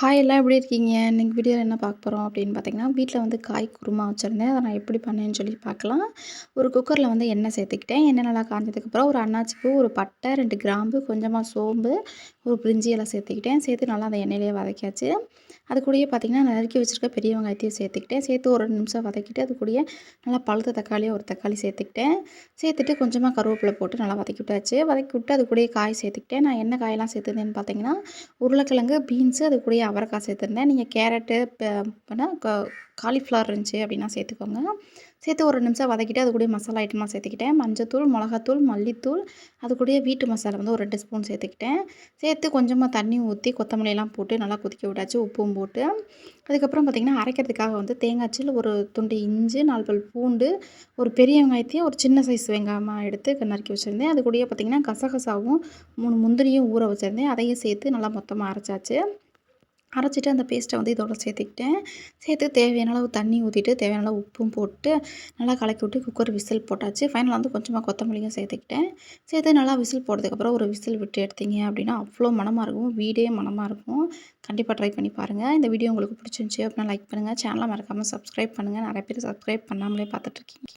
Hi எல்லாம் எப்படி இருக்கீங்க? இன்றைக்கி வீடியோவில் என்ன பார்க்க போகிறோம் அப்படின்னு பார்த்தீங்கன்னா வீட்டில் வந்து காய் குருமா வச்சுருந்தேன். அதை நான் எப்படி பண்ணேன்னு சொல்லி பார்க்கலாம். ஒரு குக்கரில் வந்து எண்ணெய் சேர்த்துக்கிட்டேன். எண்ணெய் நல்லா காஞ்சதுக்கப்புறம் ஒரு அன்னாச்சி பூ ஒரு பட்டை ரெண்டு கிராம்பு கொஞ்சமாக சோம்பு ஒரு பிரிஞ்சி எல்லாம் சேர்த்துக்கிட்டேன். சேர்த்து நல்லா அந்த எண்ணெயிலே வதக்கியாச்சு. அது கூடயே பார்த்திங்கன்னா நறுக்கி வச்சுருக்க பெரிய வெங்காயத்தையும் சேர்த்துக்கிட்டேன். சேர்த்து ஒரு நிமிஷம் வதக்கிட்டு அது கூடயே நல்லா பழுத்த தக்காளியாக ஒரு தக்காளி சேர்த்துக்கிட்டேன். சேர்த்துட்டு கொஞ்சமாக கருவேப்பிலை போட்டு நல்லா வதக்கி விட்டாச்சு. வதக்கி விட்டு அது கூடயே காய் சேர்த்துக்கிட்டேன். நான் என்ன காயெல்லாம் சேர்த்துருந்தேன்னு பார்த்தீங்கன்னா உருளைக்கிழங்கு பீன்ஸு அது கூடயே அவரைக்காய் சேர்த்துருந்தேன். நீங்கள் கேரட்டு காலிஃப்ளவர் இருந்துச்சு அப்படின்னா சேர்த்துக்கோங்க. சேர்த்து ஒரு நிமிஷம் வதக்கிட்டு அது கூட மசாலா ஐட்டமாக சேர்த்துக்கிட்டேன். மஞ்சத்தூள் மிளகாத்தூள் மல்லித்தூள் அது கூட வீட்டு மசாலா வந்து ஒரு ரெண்டு ஸ்பூன் சேர்த்துக்கிட்டேன். சேர்த்து கொஞ்சமாக தண்ணி ஊற்றி கொத்தமல்லியெல்லாம் போட்டு நல்லா கொதிக்க விட்டாச்சு. உப்பும் போட்டு. அதுக்கப்புறம் பார்த்திங்கன்னா அரைக்கிறதுக்காக வந்து தேங்காய்ச்சில் ஒரு துண்டு இஞ்சி நாலு பல் பூண்டு ஒரு பெரிய வெங்காயத்தையும் ஒரு சின்ன சைஸ் வெங்காயமாக எடுத்து நறுக்கி வச்சுருந்தேன். அது கூடயே பார்த்திங்கன்னா கசகசாவும் மூணு முந்திரியும் ஊற வச்சுருந்தேன். அதையும் சேர்த்து நல்லா மொத்தமாக அரைச்சாச்சு. அரைச்சிட்டு அந்த பேஸ்ட்டை வந்து இதோட சேர்த்துக்கிட்டேன். சேர்த்து தேவையான அளவு தண்ணி ஊற்றிட்டு தேவையான அளவு உப்பும் போட்டு நல்லா கலக்கி விட்டு குக்கர் விசில் போட்டாச்சு. ஃபைனலாக வந்து கொஞ்சமாக கொத்தமல்லியும் சேர்த்துக்கிட்டேன். சேர்த்து நல்லா விசில் போட்டதுக்கப்புறம் ஒரு விசில் விட்டு எடுத்தீங்க அப்படின்னா அவ்வளோ மனமாக இருக்கும். வீடே மனமாக இருக்கும். கண்டிப்பாக ட்ரை பண்ணி பாருங்கள் இந்த வீடியோ உங்களுக்கு பிடிச்சிருந்துச்சி அப்படின்னா லைக் பண்ணுங்கள் சேனலை மறக்காமல் சப்ஸ்கிரைப் பண்ணுங்கள் நிறைய பேர் சப்ஸ்கிரைப் பண்ணாமலே பார்த்துட்ருக்கீங்க